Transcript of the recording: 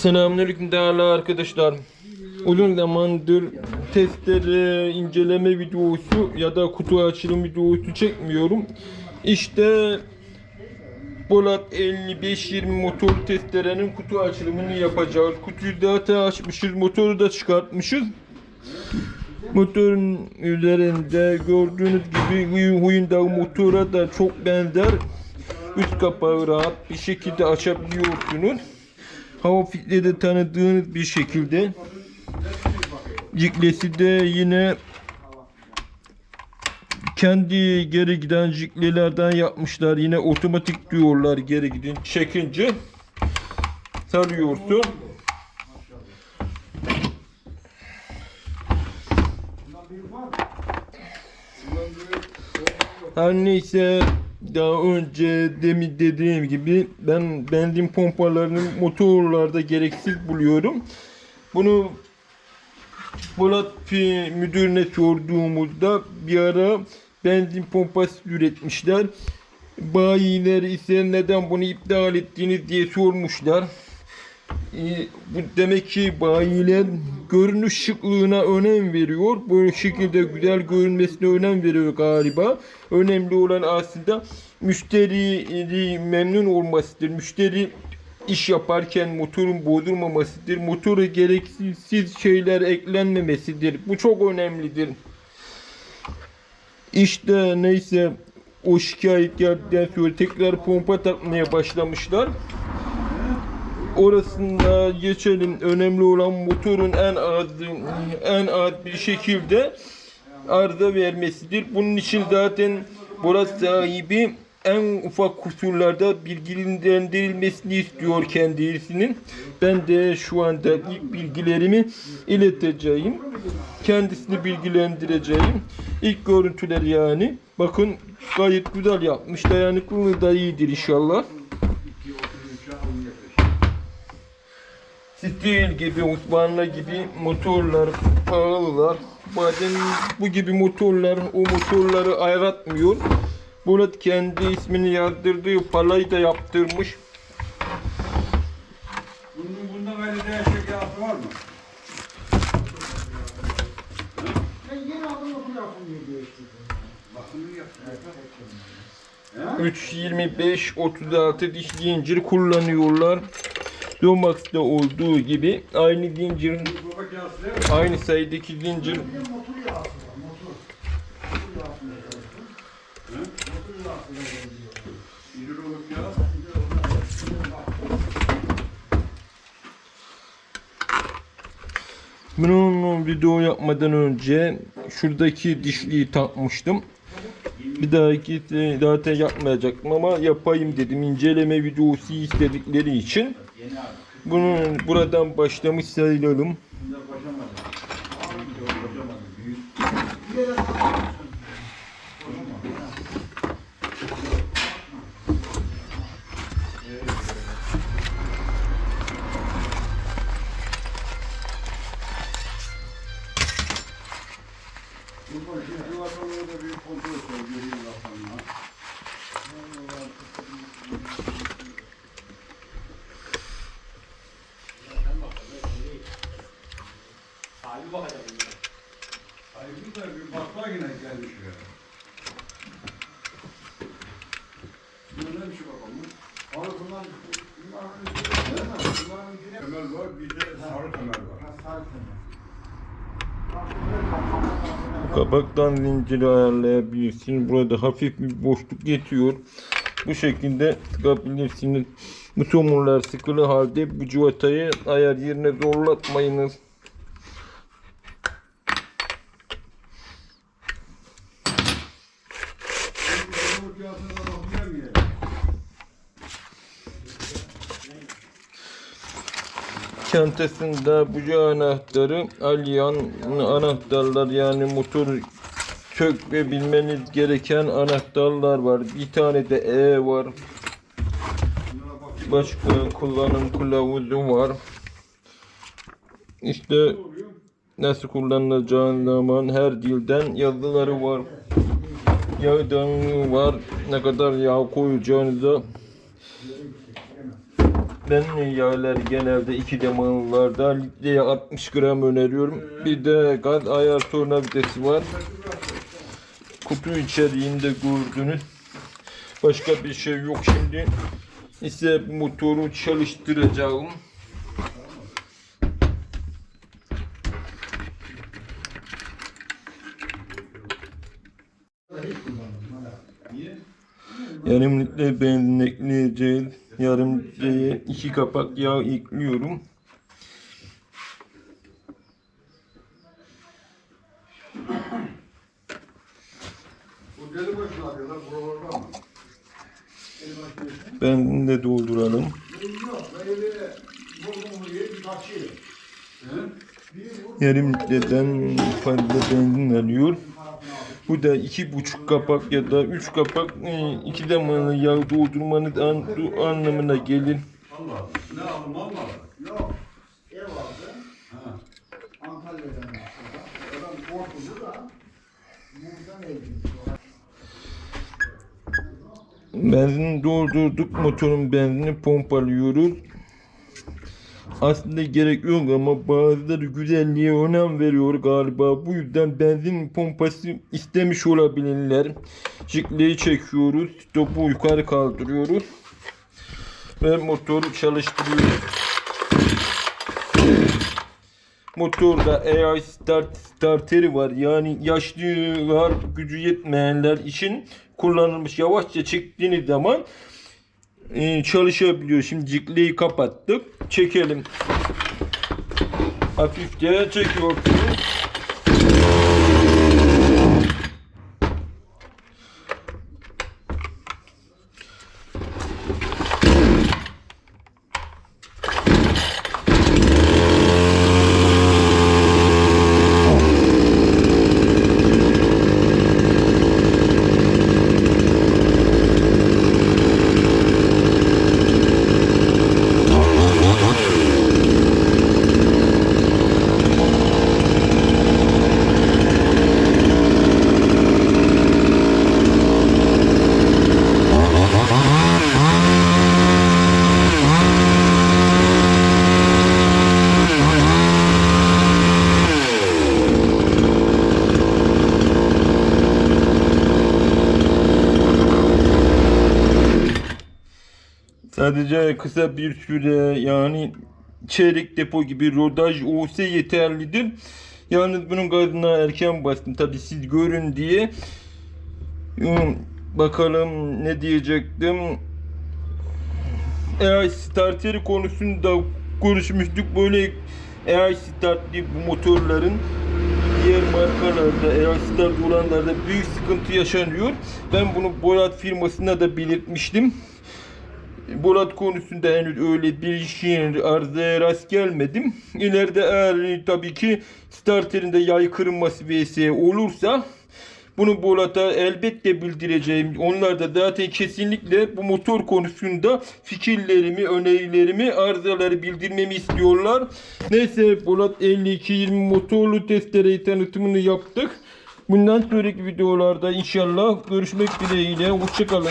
Selamünaleyküm değerli arkadaşlar. Uzun zamandır testleri inceleme videosu ya da kutu açılım videosu çekmiyorum. İşte Polat 5520 motor testerenin kutu açılımını yapacağız. Kutuyu zaten açmışız, motoru da çıkartmışız. Motorun üzerinde gördüğünüz gibi Hyundai motora da çok benzer. Üst kapağı rahat bir şekilde açabiliyorsunuz. Hava filtre de tanıdığınız bir şekilde. Ciklesi de yine kendi geri giden ciklelerden yapmışlar. Yine otomatik diyorlar geri gidin. Çekince sarıyorsun. Her neyse daha önce demin dediğim gibi ben benzin pompalarını motorlarda gereksiz buluyorum. Bunu Polat müdürüne sorduğumuzda bir ara benzin pompası üretmişler. Bayiler ise neden bunu iptal ettiniz diye sormuşlar. Ee, bu demek ki bayiler görünüş şıklığına önem veriyor. Bu şekilde güzel görünmesine önem veriyor galiba. Önemli olan aslında müşteri memnun olmasıdır. Müşteri iş yaparken motorun bozulmamasıdır. Motora gereksiz şeyler eklenmemesidir. Bu çok önemlidir. İşte neyse o şikayetlerden sonra tekrar pompa takmaya başlamışlar. Orasında geçelim. Önemli olan motorun en az en az bir şekilde arıza vermesidir. Bunun için zaten Borat sahibi en ufak kusurlarda bilgilendirilmesini istiyor kendisinin. Ben de şu anda ilk bilgilerimi ileteceğim. Kendisini bilgilendireceğim. İlk görüntüler yani. Bakın gayet güzel yapmış. Dayanıklılığı da iyidir inşallah. Stil gibi, Osmanlı gibi motorlar pahalılar. Bazen bu gibi motorlar o motorları ayratmıyor. Bulat kendi ismini yazdırdığı palayı da yaptırmış. Bunun bunda böyle değişik yağsı var mı? Ben yeni aldım okul yapılmıyor diye Bakımını yapsın. 325 36 diş zincir kullanıyorlar. Domax'ta olduğu gibi aynı zincirin aynı sayıdaki zincir. Bunun video yapmadan önce şuradaki dişliği takmıştım. Bir dahaki zaten yapmayacaktım ama yapayım dedim. İnceleme videosu istedikleri için. Bunu buradan başlamış sayılalım. Bunda koşamadım. Şu vatandaşı da bir bakla yine gelmiş ya. Bu ne şey bakalım. Abi bunlar, bunlar Temel var, bir de sarı temel var. sarı temel. Kapaktan zinciri ayarlayabilirsin. Burada hafif bir boşluk yetiyor. Bu şekilde sıkabilirsiniz. Bu tomurlar sıkılı halde bu civatayı ayar yerine zorlatmayınız. Bakmayayım Çantasında buca anahtarı, alyan anahtarlar yani motor sökmebilmeniz gereken anahtarlar var. Bir tane de E var. Başka kullanım kılavuzu var. İşte nasıl kullanılacağın zaman her dilden yazıları var. Yağdanlığı var. Ne kadar yağ koyacağınıza Ben yağları genelde iki demalılarda litreye 60 gram öneriyorum. Bir de gaz ayar tornavidası var. Kutu içeriğinde gördünüz. Başka bir şey yok şimdi. İşte motoru çalıştıracağım. Yarım litre benzin ekleyeceğiz. Yarım litreye iki kapak yağ ekliyorum. Benzin de dolduralım. Yarım litreden fazla benzin alıyor. Bu da iki buçuk kapak ya da üç kapak e, iki damalı yağ doldurmanın an, anlamına gelir. Allah. Ne aldım aldın? Yok, ev aldı. Ha. Antalya'dan. Adam korkuldu da. Buradan evliydi. Benzin doldurduk. Motorun benzinini pompalıyoruz. Aslında gerek yok ama bazıları güzelliğe önem veriyor galiba. Bu yüzden benzin pompası istemiş olabilirler. Jikleyi çekiyoruz. Topu yukarı kaldırıyoruz. Ve motoru çalıştırıyoruz. Motorda AI start starteri var. Yani yaşlılar gücü yetmeyenler için kullanılmış. Yavaşça çektiğiniz zaman çalışabiliyor. Şimdi cikleyi kapattık. Çekelim. Hafifçe çekiyorsunuz. Sadece kısa bir süre yani çeyrek depo gibi rodaj olsa yeterlidir. Yalnız bunun gazına erken bastım tabi siz görün diye. Bakalım ne diyecektim. AI starteri konusunda konuşmuştuk. Böyle AI startli bu motorların diğer markalarda AI start olanlarda büyük sıkıntı yaşanıyor. Ben bunu Boyat firmasına da belirtmiştim. Borat konusunda henüz öyle bir işin arızaya rast gelmedim. İleride eğer tabii ki starterinde yay kırılması vs olursa bunu Borat'a elbette bildireceğim. Onlar da zaten kesinlikle bu motor konusunda fikirlerimi, önerilerimi, arızaları bildirmemi istiyorlar. Neyse Borat 5220 motorlu testereyi tanıtımını yaptık. Bundan sonraki videolarda inşallah görüşmek dileğiyle. Hoşçakalın.